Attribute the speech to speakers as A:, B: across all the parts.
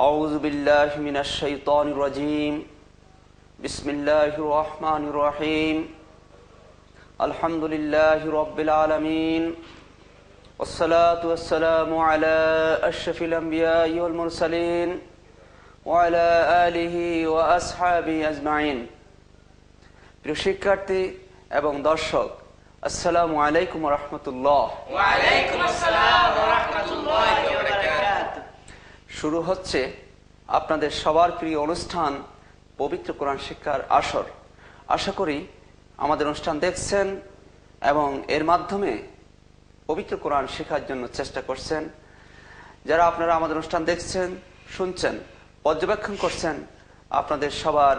A: أعوذ بالله من الشيطان الرجيم بسم الله الرحمن الرحيم الحمد لله رب العالمين والصلاة والسلام على أشرف الأنبياء والمرسلين وعلى آله وأصحابه أجمعين প্রিয় শিক্ষার্থী এবং দর্শক আসসালামু আলাইকুম রহমতুল্লাহ
B: ওয়ালাইকুম আসসালাম ওয়া রাহমাতুল্লাহি ওয়া বারাকাতুহু
A: শুরু হচ্ছে আপনাদের সবার প্রিয় অনুষ্ঠান পবিত্র কোরআন শিক্ষার আসর। আশা করি আমাদের অনুষ্ঠান দেখছেন এবং এর মাধ্যমে পবিত্র কোরআন শেখার জন্য চেষ্টা করছেন। যারা আপনারা আমাদের অনুষ্ঠান দেখছেন শুনছেন পর্যবেক্ষণ করছেন আপনাদের সবার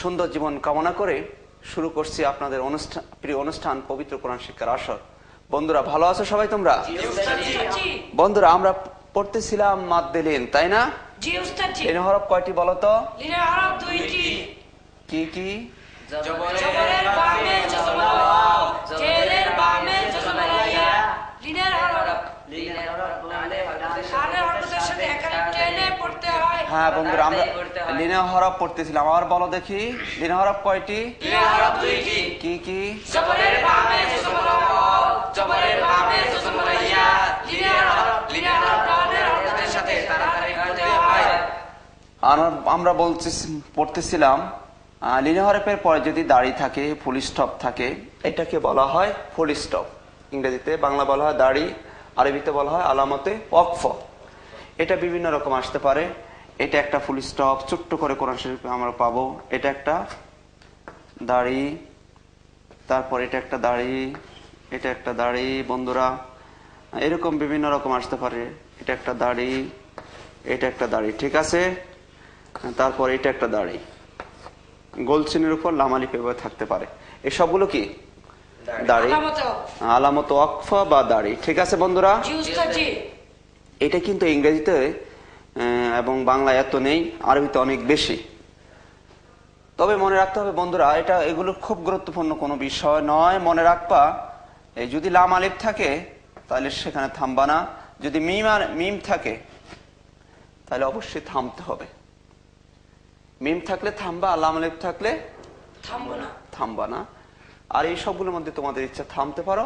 A: সুন্দর জীবন কামনা করে শুরু করছি আপনাদের অনুষ্ঠান প্রিয় অনুষ্ঠান পবিত্র কোরআন শিক্ষার আসর। বন্ধুরা ভালো আছো সবাই তোমরা? বন্ধুরা আমরা পড়তেছিলাম মাদ্দেলিন তাই না? লিন হরফ কয়টি বলো তো?
B: লিনে আরব দুইটি।
A: কি কি?
B: হয়।
A: হ্যাঁ বন্ধুরা আমরা। লিনে হরফ পড়তেছিলাম। আবার বলো দেখি লিনে হরফ কয়টি
B: লিনে আরব দুইটি
A: কি কি
B: জবরের বামে জজমা ওয়াও জবরের বামে জজমা ইয়া লিনের হরফ লিনের হরফ কানের হরফের সাথে তাড়াতাড়ি পড়তে হয়
A: আর- আমরা বলছি পড়তেছিলাম আহ, লিনে হরফের পরে যদি দাড়ি থাকে ফুল স্টপ থাকে এটাকে বলা হয় ফুল স্টপ ইংরেজিতে বাংলা বলা হয় দাড়ি আরবিতে বলা হয় আলামতে ওয়াকফ। এটা বিভিন্ন রকম আসতে পারে। এটা একটা ফুল স্টপ ছোট্ট করে কোরআন শরীফে আমরা পাবো। এটা একটা দাড়ি তারপর এটা একটা দাড়ি এটা একটা দাড়ি বন্ধুরা এরকম বিভিন্ন রকম আসতে পারে। এটা একটা দাড়ি এটা একটা দাড়ি ঠিক আছে? তারপর এটা একটা দাড়ি। গোলচিনের উপর লামালি পেপার থাকতে পারে। এসবগুলো কি? দাড়ি।
B: আলামত
A: ওয়াকফা। বা দাড়ি। ঠিক আছে বন্ধুরা? এটা কিন্তু ইংরেজিতে এবং বাংলায় এত নেই আরবিতে অনেক বেশি। তবে মনে রাখতে হবে বন্ধুরা এটা এগুলো খুব গুরুত্বপূর্ণ কোনো বিষয় নয়। মনে রাখবা এই যদি লাম আলিফ থাকে তাহলে সেখানে থামবা না। যদি মিম আর মিম থাকে তাহলে অবশ্যই থামতে হবে। মিম থাকলে থামবা আর লাম আলিফ থাকলে
B: থামবো না।
A: থামবা না। আর এই সবগুলোর মধ্যে তোমাদের ইচ্ছা থামতে পারো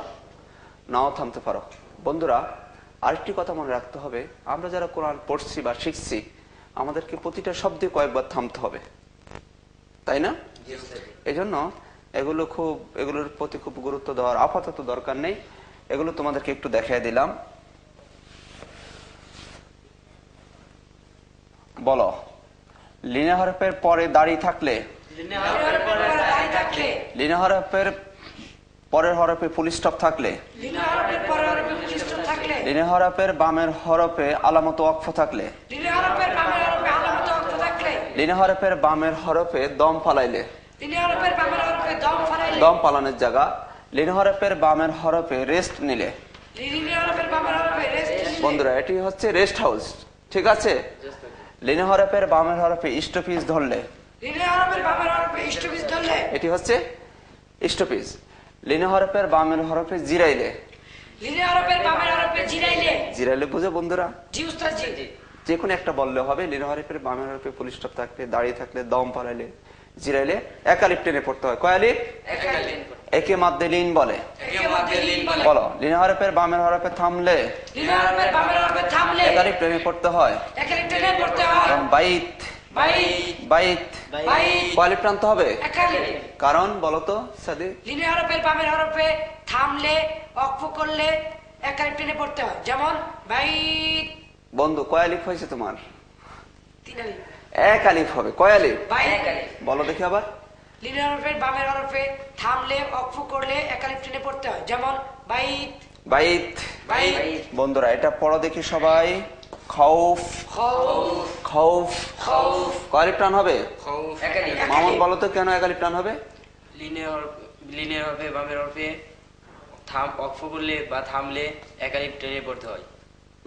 A: নাও থামতে পারো। বন্ধুরা আরেকটি কথা মনে রাখতে হবে আমরা যারা কোরআন পড়ছি বা শিখছি আমাদেরকে প্রতিটা শব্দে কয়েকবার থামতে হবে। তাই না? এজন্য এগুলো খুব এগুলোর প্রতি খুব গুরুত্ব দেওয়ার আপাতত দরকার নেই। এগুলো তোমাদেরকে একটু দেখাই দিলাম। বলো। লিনে হরফের পরে দাঁড়িয়ে থাকলে লিনে হরফের পরের হরফে ফুল স্টপ থাকলে
B: লিনে হরফের
A: বামের হরফে আলামত
B: অক্ষ থাকলে
A: লিনে হরফের বামের হরফে দম ফালাইলে
B: দম
A: পালানোর জায়গা লিনে হরফের বামের হরফে রেস্ট নিলে বন্ধুরা এটি হচ্ছে রেস্ট হাউস ঠিক আছে লিনে হরফের বামের হরফে স্টপিস ধরলে। এটি হচ্ছে স্টপিস লিনে হরফের বামের হরফে জিরাইলে।
B: জিরাইলে।
A: জিরাইলে বুঝো বন্ধুরা। যে কোনো একটা বললে হবে লিনে হরফের বামের হরফে পুলিশ স্টপ থাকলে দাঁড়িয়ে থাকলে দম পালাইলে জিরাইলে একালিপ টেনে পড়তে হয়। কয়ালিপ একে মাদ্দে লিন বলে।
B: একে মধ্যে লিন বলে।
A: বলো লিনে হরফের বামের হরফে থামলে? একালিপ টেনে পড়তে হয়। বাইত। কয়ালিপ টানতে হবে? কারণ সাদি
B: লিনে হরফের বামের হরফে থামলে করলে টেনে পড়তে হয়। যেমন বাইত।
A: বন্ধু কয়ালিপ হয়েছে তোমার?
B: তিন
A: এক আলিফ হবে। কয়ালিপ
B: বাইত
A: বলো দেখি আবার।
B: হরফের বামের হরফে থামলে করলে একালিপ টেনে পড়তে হয়। যেমন বাইত।
A: বাইত।
B: বাইত।
A: বন্ধুরা এটা পড়ো দেখি সবাই। খৌফ।
B: খৌফ।
A: খৌফ।
B: খৌফ।
A: কয়ালিপ টান হবে? মামুন বলো তো কেন একালিপ টান হবে?
C: লিনের হরফে বামের হরফে থাম অক্ষ করলে বা থামলে একালিপ ট্রেনে পড়তে হয়।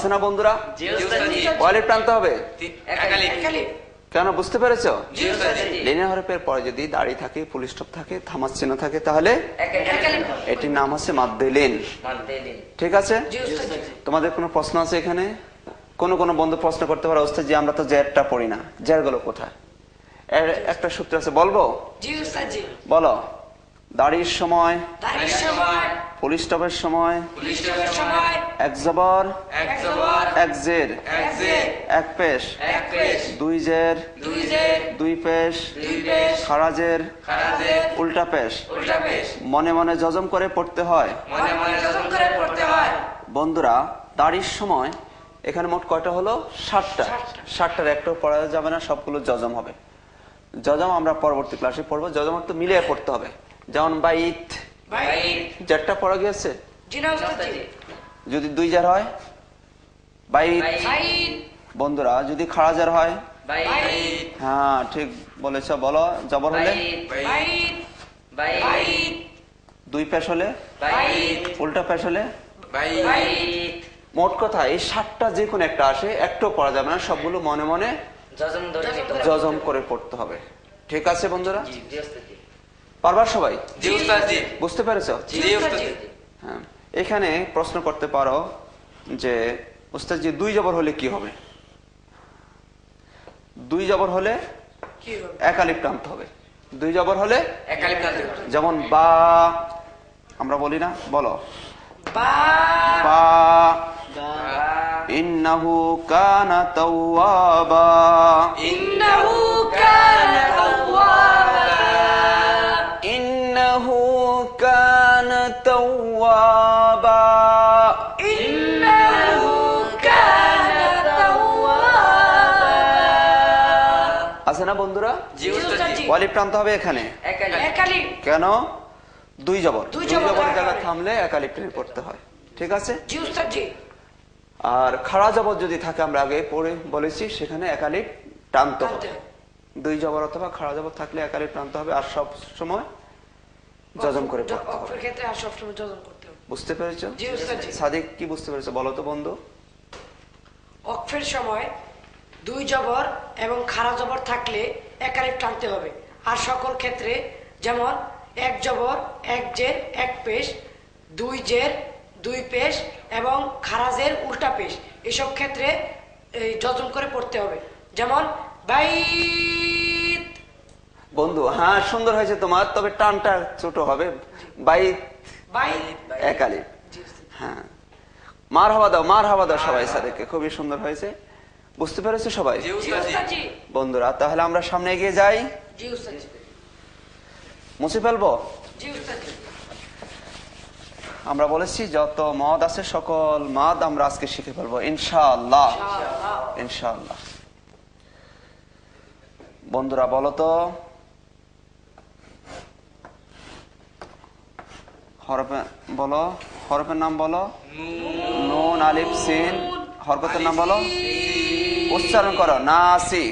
A: আছে না বন্ধুরা? ওয়ালিফ টানতে হবে। কেন বুঝতে পেরেছ? লিনিয়ার হরফের পরে যদি দাড়ি থাকে ফুল স্টপ থাকে থামার চিহ্ন থাকে তাহলে এটির নাম হচ্ছে মাদ্দেলিন। ঠিক আছে? তোমাদের কোনো প্রশ্ন আছে এখানে? কোন কোন বন্ধু প্রশ্ন করতে পারে ওস্তাদ যে আমরা তো জ্যারটা পড়ি না। জেরগুলো কোথায়? এর একটা সূত্র আছে বলব? বলো। দাড়ির সময় ফুল স্টপের সময় এক জবর
B: এক
A: জের
B: এক
A: এক পেশ দুই জের
B: দুই
A: দুই পেশ খারাজের উল্টা পেশ মনে মনে যজম করে পড়তে হয়। বন্ধুরা দাড়ির সময় এখানে মোট কয়টা হলো? ষাটটা
B: ষাটটা।
A: ষাটটার একটাও পড়া যাবে না সবগুলো জজম হবে। জজম আমরা পরবর্তী ক্লাসে পড়ব। জজম অর্থ মিলিয়ে পড়তে হবে। যেমন বাইত। যারটা পড়া গিয়েছে?
B: জি না উস্তাদ জি
A: যদি দুই জার হয়? বাইত। বন্ধুরা যদি খাড়া জার হয়? হ্যাঁ ঠিক বলেছ বলো জবর হলে? দুই পেশ হলে? উল্টা পেশ হলে? মোট কথা এই ষাটটা যে কোনো একটা আসে একটাও পড়া যাবে না সবগুলো মনে মনে। জজম করে পড়তে হবে। ঠিক আছে বন্ধুরা?
D: জি জি উস্তাদ জি
A: পারবার সবাই? বুঝতে পেরেছ? হ্যাঁ। এখানে প্রশ্ন করতে পারো যে উস্তাদ জি দুই জবর হলে কি হবে? দুই জবর হলে একালিপ টানতে হবে। দুই জবর হলে। যেমন বা আমরা বলি না বলো।
B: বা।
A: ইন্নাহু কানা তাওয়াবা।
B: ইন্নাহু কানা তাওয়াবা।
A: কানা তাওয়াবা
B: ইন্নাহু কানা তাওয়াবা
A: আছে না বন্ধুরা?
D: জি উস্তাদ জি
A: ওয়ালিফ টানতে হবে এখানে। কেন? দুই জবর।
B: দুই জবর হয়।
A: থামলে একালিপ টেনে পড়তে হয়। ঠিক আছে?
B: জি উস্তাদ জি
A: আর খাড়া জবর যদি থাকে আমরা আগে পড়ে বলেছি সেখানে একালিপ টানতে হবে।
B: হবে।
A: দুই জবর অথবা খাড়া জবর থাকলে একালিপ টানতে হবে। আর সব সময় যজম করে পড়তে হবে।
B: ক্ষেত্রে আর সবসময় যজম করতে হবে।
A: বুঝতে পেরেছ? সাদিক কি বুঝতে পেরেছ? বলো তো বন্ধু।
B: অক্ষের সময় দুই জবর এবং খাড়া জবর থাকলে একালিপ টানতে হবে। আর সকল ক্ষেত্রে যেমন এক জবর এক জের এক পেশ দুই জের দুই পেশ এবং খারাজের উল্টা পেশ। এসব ক্ষেত্রে এই যজন করে পড়তে হবে। যেমন বাইত
A: বন্ধু হ্যাঁ সুন্দর হয়েছে তোমার তবে টানটা ছোট হবে। বাই
B: উস্তাদ।
A: হ্যাঁ মার হাওয়া দাও মার হাওয়া দাও সবাই সাদিককে খুবই সুন্দর হয়েছে। বুঝতে পেরেছ সবাই? বন্ধুরা তাহলে আমরা সামনে এগিয়ে যাই। মুছে ফেলব? আমরা বলেছি যত মদ আছে সকল মদ আমরা আজকে শিখে ফেলব ইনশাআল্লাহ।
B: ইনশাআল্লাহ।
A: ইনশাআল্লাহ। বন্ধুরা বলো তো হরফে বলো হরফের নাম বলো। নুন আলিফ সিন। হরকতের নাম বলো। উচ্চারণ করো নাসি।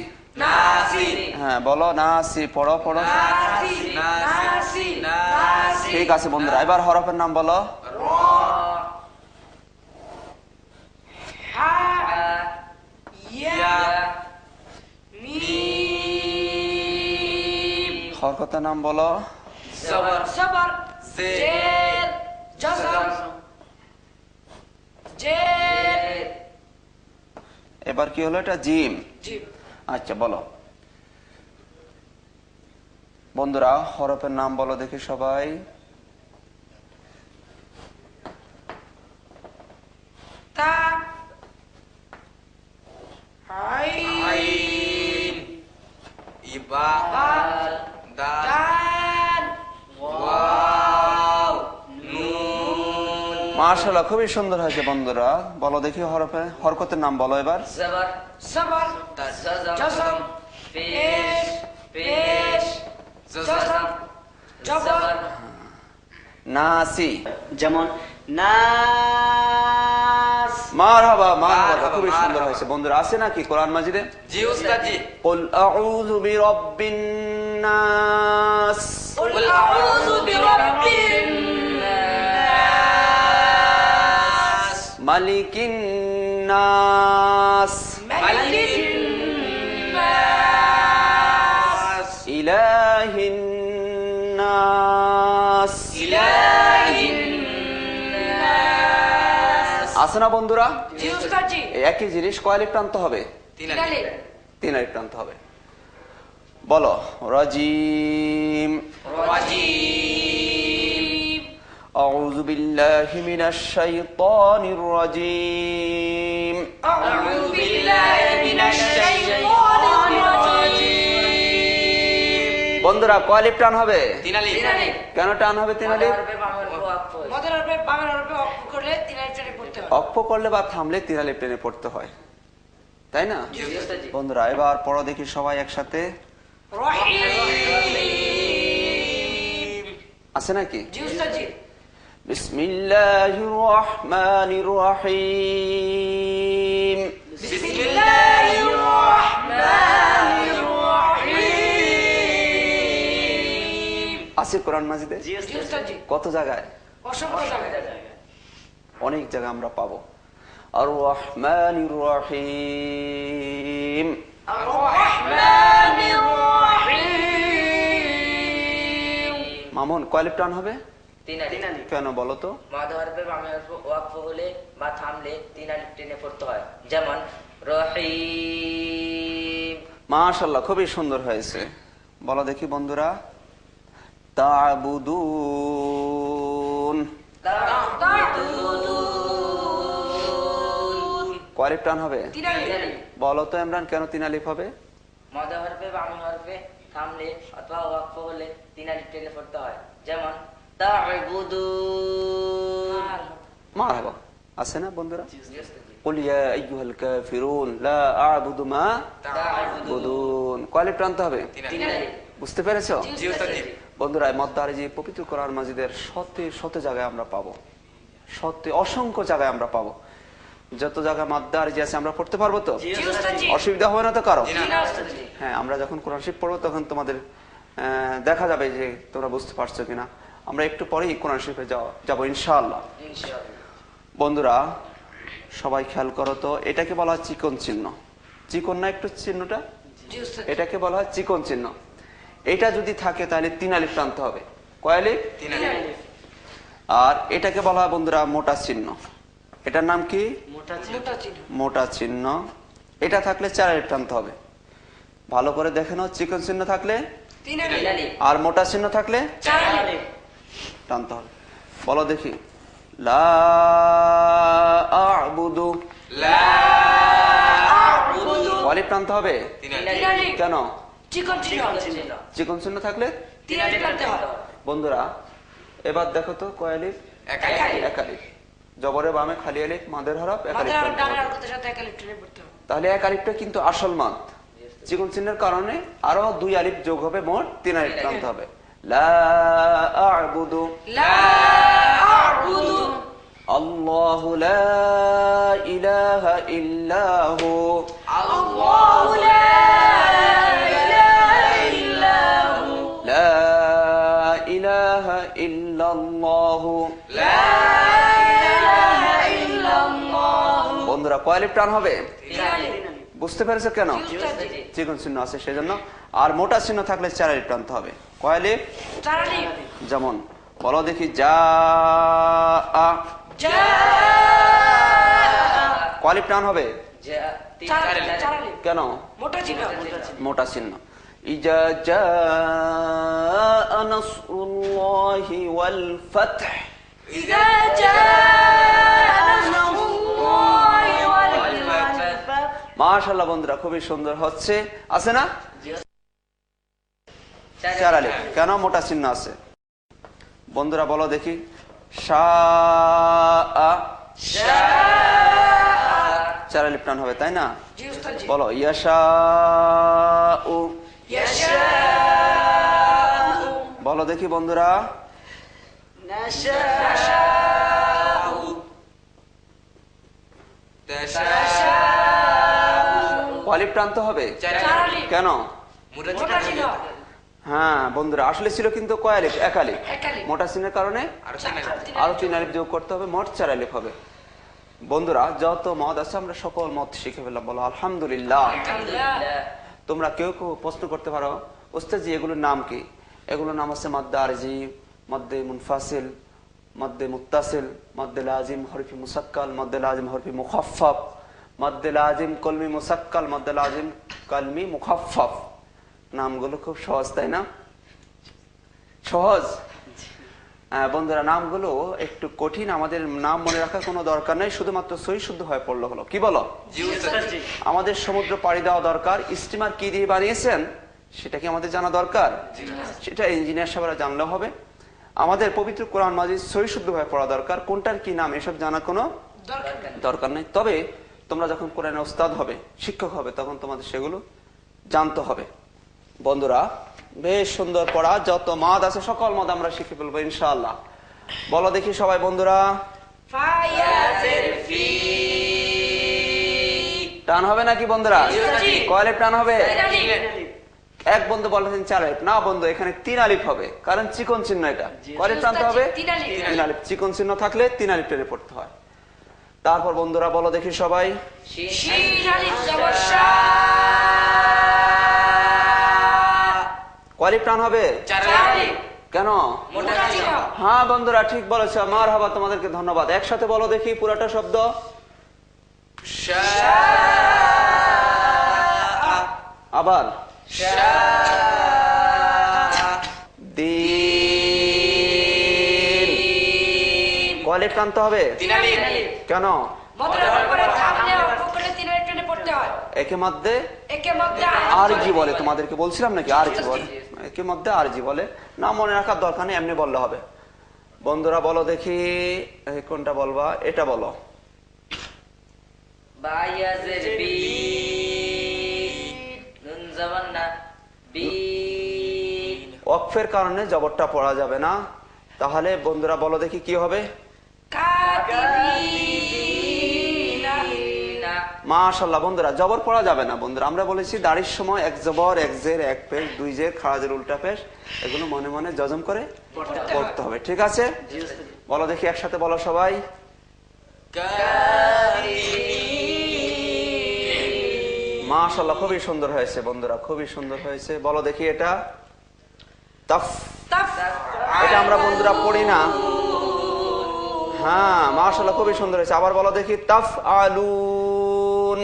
B: নাসি।
A: হ্যাঁ বলো নাসি পড়ো পড়ো।
B: নাসি নাসি নাসি।
A: ঠিক আছে বন্ধুরা এবার হরফের নাম বলো। হরকতের নাম বলো।
B: সবর
D: জের,
B: জের জজম
A: এবার কি হলো? এটা জিম। আচ্ছা বলো। বন্ধুরা হরফের নাম বলো দেখি সবাই।
B: তা আই
D: আইন ইবা
B: দাল
D: ওয়াও
A: মাশাআল্লাহ খুবই সুন্দর হয়েছে বন্ধুরা। বলো দেখি হরফে হরকতের নাম বলো এবার।
D: জবর
B: সবর জসম
D: পেশ
B: পেশ জসম জবর
A: নাসি।
E: যেমন
A: মারহাবা
D: মারহাবা
A: খুবই সুন্দর হয়েছে। বন্ধুরা আছে নাকি কোরআন মাজিদে?
D: জি উস্তাদ জি
A: কুল আউযু
B: বিরাব্বিন নাস।
A: কুল আউযু
B: বিরাব্বিন মালিকিন্নাস।
A: আছে না বন্ধুরা? একই জিনিস কয় প্রান্ত টানতে হবে?
D: তিন
B: তিন
A: প্রান্ত হবে। বলো রাজিম।
D: রাজিম।
A: أعوذ بالله من الشيطان الرجيم
B: أعوذ بالله من الشيطان الرجيم
A: বন্ধুরা কয় লিপ টান হবে
D: তিন আলিফ
B: তিন আলিফ
A: কেন টান হবে তিন আলিপ
B: মদের হরফে বাংলা হরফে অফ করলে তিন আলিফ টেনে পড়তে হবে
A: অক্ষ করলে বা থামলে তিন আলিপ টেনে পড়তে হয় তাই না
D: জি উস্তাদ জি
A: বন্ধুরা এবার পড়ো দেখি সবাই একসাথে
B: রহিম
A: আছে নাকি
B: উস্তাদ জি
A: বিসমিল্লাহির রহমানির রহিম
B: বিসমিল্লাহির রহমানির রহিম
A: আছে। কোরআন মাজিদে
B: জি।
A: কত জায়গায়?
B: অসংখ্য জায়গায়।
A: অনেক জায়গা আমরা পাবো। আর রহমানির রহিম
B: রহমানির রহিম
A: মামুন কয় টান হবে?
C: তিন আলিফ
A: কেন বলো তো?
C: মদ হরফে বামে হরফে ওয়াকফ হলে বা থামলে তিন আলিফ টেনে পড়তে হয়। যেমন রহিম।
A: মাশাল্লাহ খুবই সুন্দর হয়েছে। বলো দেখি বন্ধুরা। তাবুদুন। কয় টান হবে?
B: তিন আলিফ
A: বলো তো ইমরান কেন তিন আলিফ হবে?
C: মদ হরফে বামে হরফে থামলে অথবা ওয়াকফ হলে তিন আলিফ টেনে পড়তে হয়। যেমন
A: আছে না বন্ধুরা? বুঝতে পেরেছ? বন্ধুরা জায়গায় আমরা পাবো। সত্যি অসংখ্য জায়গায় আমরা পাবো। যত জায়গায় মাদ্দা আরজি আছে আমরা পড়তে পারব তো? অসুবিধা হবে না তো
B: কারও?
A: হ্যাঁ আমরা যখন কোরআন শিব পড়ব তখন তোমাদের দেখা যাবে যে তোমরা বুঝতে পারছ কিনা। আমরা একটু পরেই কোরআন শিফে যাব ইনশাআল্লাহ। বন্ধুরা সবাই খেয়াল করো তো এটাকে বলা হয় চিকন চিহ্ন। চিকন না একটু চিহ্নটা? এটাকে বলা হয় চিকন চিহ্ন। এটা যদি থাকে তাহলে তিন আলিফ টানতে হবে। কয় আলিফ?
D: তিন
B: তিন
D: আলিফ।
B: আলিফ
A: আর এটাকে বলা হয় বন্ধুরা মোটা চিহ্ন। এটার নাম কি?
B: মোটা চিহ্ন।
A: মোটা চিহ্ন। এটা থাকলে চার আলিফ টানতে হবে। ভালো করে দেখে নাও চিকন চিহ্ন থাকলে? আর মোটা চিহ্ন থাকলে?
B: চার আলিফ।
A: টানতে হবে। বলো দেখি। লা আ'বুদু।
D: লা আ'বুদু।
A: অলিফ টানতে হবে। কেন?
B: চিকন চিহ্ন।
A: থাকলে?
B: তিন আলিফ
A: বন্ধুরা এবার দেখো তো কয় আলিফ?
D: এক আলিফ।
A: এক আলিফ। জবরে বামে খালি আলিফ মাদের হরফ এক আলিফ
B: মাথার
A: টানতে
B: ডানের
A: হবে।
B: অর্থের সাথে এক আলিফ টেনে পড়তে হবে।
A: তাহলে এক আলিফটা কিন্তু আসল মাদ। চিকন চিহ্নের কারণে আরও দুই আলিফ যোগ হবে মোট তিন আলিফ টানতে হবে। লা আ'বুদু
B: লা আ'বুদু
A: আল্লাহু লা ইলাহা ইল্লাহু
B: আল্লাহু লা ইলাহা ইল্লাহু
A: লা ইলাহা ইল্লাল্লাহু
D: লা
B: ইলাহা ইল্লাল্লাহু
A: বন্ধুরা কয় আলিফ টান হবে? বুঝতে পেরেছ কেন? চিকন চিহ্ন আছে সেই জন্য আর মোটা চিহ্ন থাকলে চার আলিফ টানতে হবে। কয় আলিফ
B: চার আলিফ
A: যেমন বলো দেখি যা আ।
B: জা
A: টান হবে? কেন?
B: মোটা চিহ্ন।
A: মোটা চিহ্ন। ইজা জা নাসরুল্লাহি ওয়াল ফাতহ।
B: জাআ নাসরুল্লাহি ওয়াল ফাতহ
A: মাশাআল্লাহ বন্ধুরা খুবই সুন্দর হচ্ছে। আছে না?
C: চার আলিফ।
A: কেন? মোটা চিহ্ন আছে। বন্ধুরা বলো দেখি। চার আলিফ টান হবে তাই না? বলো ইয়াশা ও বলো দেখি বন্ধুরা। কয়ালিপ টানতে হবে? কেন? হ্যাঁ বন্ধুরা আসলে ছিল কিন্তু একালিপ
B: একালিপ।
A: মোটা সিনের কারণে? আরও তিন আলিপ যোগ করতে হবে মোট চার আলিপ হবে। বন্ধুরা যত মদ আছে আমরা সকল মদ শিখে ফেললাম বলো আলহামদুলিল্লাহ। তোমরা কেউ কেউ প্রশ্ন করতে পারো ওস্তাজি এগুলোর নাম কি? এগুলোর নাম আছে মদ্দে আরজি মদ্দে মুনফাসিল মদ্দে মুত্তাসিল মদ্দে লাজিম হরফি মুসাক্কাল মদ্দে লাজিম হরফি মুখাফফ কলমি মুসাক্কাল কলমি মুখাফফ নামগুলো খুব সহজ তাই না? সহজ? হ্যাঁ, বন্ধুরা নামগুলো একটু কঠিন। আমাদের নাম মনে রাখার কোনো দরকার নেই শুধুমাত্র সই শুদ্ধ হয়ে পড়ল হলো। কি বলো? আমাদের সমুদ্র পাড়ি দেওয়া দরকার। স্টিমার কি দিয়ে বানিয়েছেন? সেটা কি আমাদের জানা দরকার? সেটা ইঞ্জিনিয়ার সাহেবরা জানলে হবে। আমাদের পবিত্র কোরআন মাজিদ সই শুদ্ধ হয়ে পড়া দরকার। কোনটার কি নাম এসব জানা কোনো
B: দরকার
A: নেই। তবে তোমরা যখন কোরআনের ওস্তাদ হবে শিক্ষক হবে তখন তোমাদের সেগুলো জানতে হবে। বন্ধুরা বেশ সুন্দর পড়া যত মদ আছে সকল মদ আমরা শিখে ফেলব ইনশাআল্লাহ। বলো দেখি সবাই বন্ধুরা। টান হবে নাকি বন্ধুরা?
B: জি।
A: কয়লে টান হবে? এক বন্ধু বলেছেন চার আলিফ। না বন্ধু এখানে তিন আলিফ হবে কারণ চিকন চিহ্ন এটা। কয়লে টানতে হবে?
B: তিন আলিফ।
A: তিন আলিফ। চিকন চিহ্ন থাকলে তিন আলিফ টেনে পড়তে হয়। তারপর বন্ধুরা বলো দেখি সবাই। কয়লিফ টান হবে? কেন? হ্যাঁ বন্ধুরা ঠিক বলেছ। মার হাবা তোমাদেরকে ধন্যবাদ। একসাথে বলো দেখি পুরাটা শব্দ। আবার।
B: আলিফ টেনে পড়তে হয়।
A: একে মধ্যে? আর জি বলে তোমাদেরকে বলছিলাম নাকি? আর জি বলে। একে মধ্যে আর জি বলে। না মনে রাখার দরকার নেই এমনি বললে হবে। বন্ধুরা বলো দেখি কোনটা বলবা? এটা বলো। অক্ষের কারণে জবরটা পড়া যাবে না। তাহলে বন্ধুরা বলো দেখি কি হবে। মাশাল্লাহ বন্ধুরা জবর পড়া যাবে না বন্ধুরা। আমরা বলেছি দাড়ির সময় এক জবর এক জের এক পেশ দুই জের খারাজের উল্টা পেশ এগুলো মনে মনে জজম করে পড়তে হবে। ঠিক আছে? বলো দেখি একসাথে বলো সবাই। মাশাল্লাহ খুবই সুন্দর হয়েছে বন্ধুরা খুবই সুন্দর হয়েছে। বলো দেখি এটা। তাফ।
B: তাফ।
A: এটা আমরা বন্ধুরা পড়ি না। হ্যাঁ মাশাল্লাহ খুবই সুন্দর হয়েছে। আবার বলো দেখি তাফ আলুন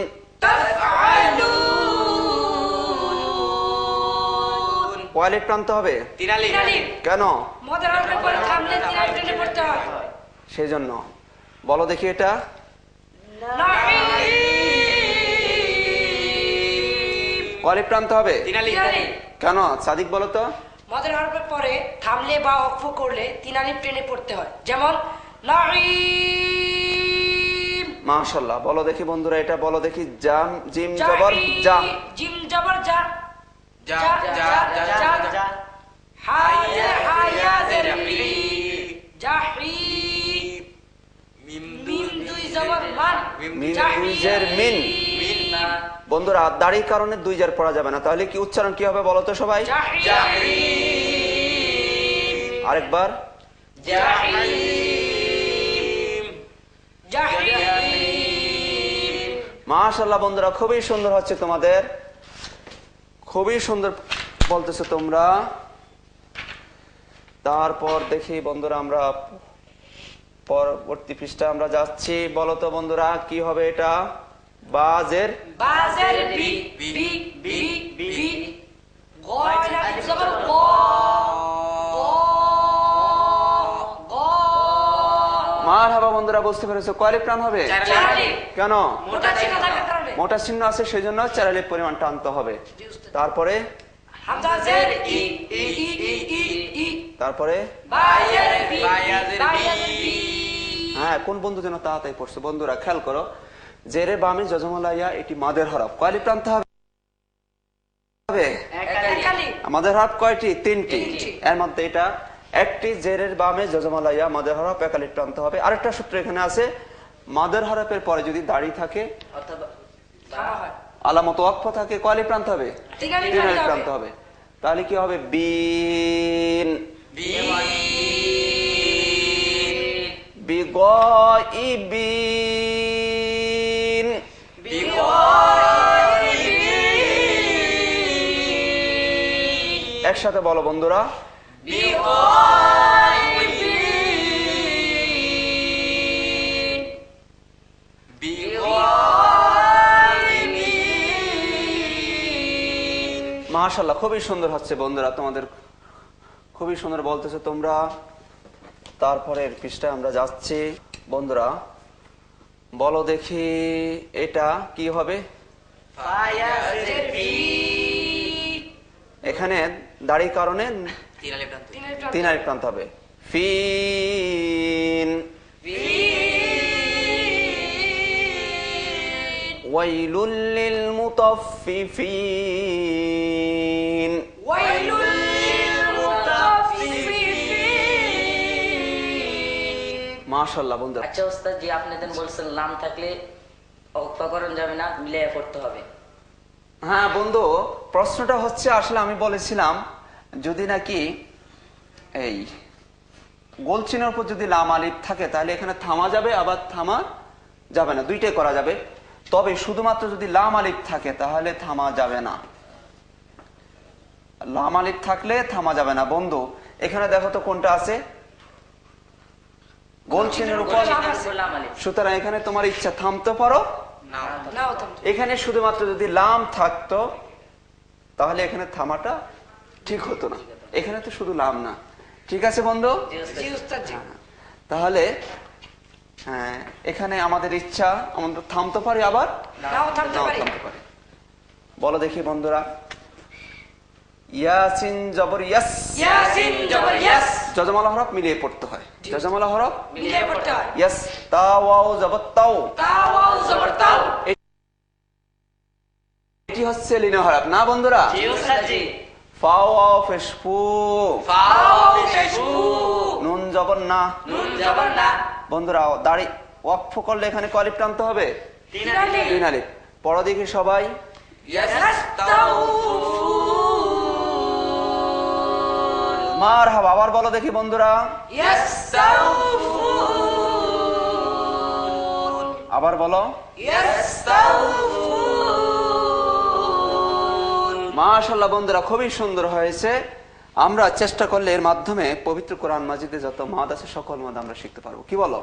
A: কয়ালিট প্রান্ত হবে?
B: তিনালি
A: কেন?
B: হয়।
A: সেই জন্য বলো দেখি এটা। কয়ালিট প্রান্ত হবে?
B: তিনালি
A: কেন? সাদিক বলো তো।
B: মদের হরফের পরে থামলে বা অক্ষ করলে তিন আলিফ টেনে পড়তে হয়। যেমন
A: মাশাল্লাহ বলো দেখি বন্ধুরা এটা বলো দেখি জাম জিম জবর যা
B: জিম জবর যা যা যা যা যা হায়া হায়া জের জাহি। মিম দুই জবর মান।
A: মিম দুই জের মিন। বন্ধুরা দাড়ির কারণে দুই জার পড়া যাবে না। তাহলে কি উচ্চারণ কি হবে বলো তো সবাই? আরেকবার।
B: জাহি।
A: মাশাল্লাহ বন্ধুরা, খুবই সুন্দর হচ্ছে তোমাদের। খুবই সুন্দর বলতেছো তোমরা। তারপর দেখি বন্ধুরা, আমরা পরবর্তী পৃষ্ঠা আমরা যাচ্ছি। বলো তো বন্ধুরা, কি হবে এটা? বাজের
B: বাজের বি বি বি বি
A: বন্ধুরা বুঝতে পেরেছ কয়লি প্রাণ হবে? কেন?
B: মোটা চিহ্ন থাকার কারণে
A: মোটা চিহ্ন আছে সেই জন্য চারালির পরিমাণ টানতে হবে। তারপরে? তারপরে? হ্যাঁ কোন বন্ধু যেন তাড়াতাড়ি পড়ছে? বন্ধুরা খেয়াল করো। জেরে বামে যজমলাইয়া এটি মাদের হরফ। কয়লি প্রান্ত হবে। আমাদের হরফ কয়টি? তিনটি।
B: তিনটি।
A: এর মধ্যে এটা একটি জেরের বামে যজমালাইয়া মাদের হরফ একালির প্রান্ত হবে। আরেকটা সূত্র এখানে আছে মাদের হরফের পরে যদি দাড়ি থাকে আলামত ওয়াকফ থাকে কয়ালি প্রান্ত হবে?
B: প্রান্ত
A: হবে। তাহলে কি হবে? বিন। বিগইবিন একসাথে বলো বন্ধুরা। মাশাল্লাহ খুবই সুন্দর হচ্ছে বন্ধুরা তোমাদের। খুবই সুন্দর বলতেছো তোমরা। তারপরের পৃষ্ঠায় আমরা যাচ্ছি। বন্ধুরা বলো দেখি এটা কি হবে? এখানে দাড়ির কারণে
B: তিন আলিফ
A: আরেক প্রান্ত। হবে। ফিন। ওয়াইলুল লিল মুতাফফিফিন
B: ওয়াইলুল লিল মুতাফফিফিন
A: মাশাআল্লাহ বন্ধুরা
D: আচ্ছা ওস্তাদ জি আপনি দেন বলছেন লাম থাকলে অক্ফা করান যাবে না মিলিয়ে পড়তে হবে।
A: হ্যাঁ বন্ধু প্রশ্নটা হচ্ছে আসলে আমি বলেছিলাম যদি নাকি এই গোল চিহ্নের উপর যদি লাম আলিফ থাকে তাহলে এখানে থামা যাবে আবার থামা যাবে না দুইটাই করা যাবে। তবে শুধুমাত্র যদি লাম আলিফ থাকে তাহলে থামা যাবে না। লাম আলিফ থাকলে থামা যাবে না বন্ধু। এখানে দেখো তো কোনটা আছে। গোল চিহ্নের উপর সুতরাং এখানে তোমার ইচ্ছা থামতে পারো। এখানে শুধুমাত্র যদি লাম থাকতো তাহলে এখানে থামাটা ঠিক হতো না। এখানে তো শুধু লাম না। ঠিক আছে বন্ধু?
D: জি
A: তাহলে হ্যাঁ এখানে আমাদের ইচ্ছা আমাদের থামতে পারি আবার?
B: থামতে পারি।
A: বলো দেখি বন্ধুরা। ইয়াসিন জবর ইয়াস।
B: ইয়াসিন জবর ইয়াস।
A: যজমালা হরফ মিলিয়ে পড়তে হয়। যজমালা হরফ?
B: মিলিয়ে পড়তে হয়।
A: ইয়াস তাওয়াও জবর তাও।
B: তাও ওয়াও জবর তাও।
A: এটি হচ্ছে লিনা হরফ। না বন্ধুরা?
D: জি।
A: ফেসফু
B: ফাও ফেশু
A: নুন জবর না। বন্ধুরা দাড়ি ওয়াকফ করলে এখানে কলিপ টানতে হবে?
B: তিন
A: পড়ো দেখি সবাই। মার হাব আবার বলো দেখি বন্ধুরা। আবার বলো। মাশাল্লাহ বন্ধুরা, খুবই সুন্দর হয়েছে। আমরা চেষ্টা করলে এর মাধ্যমে পবিত্র কোরআন মাজিদে যত মাদ আছে, সকল মাদ আমরা শিখতে পারব। কি বলো?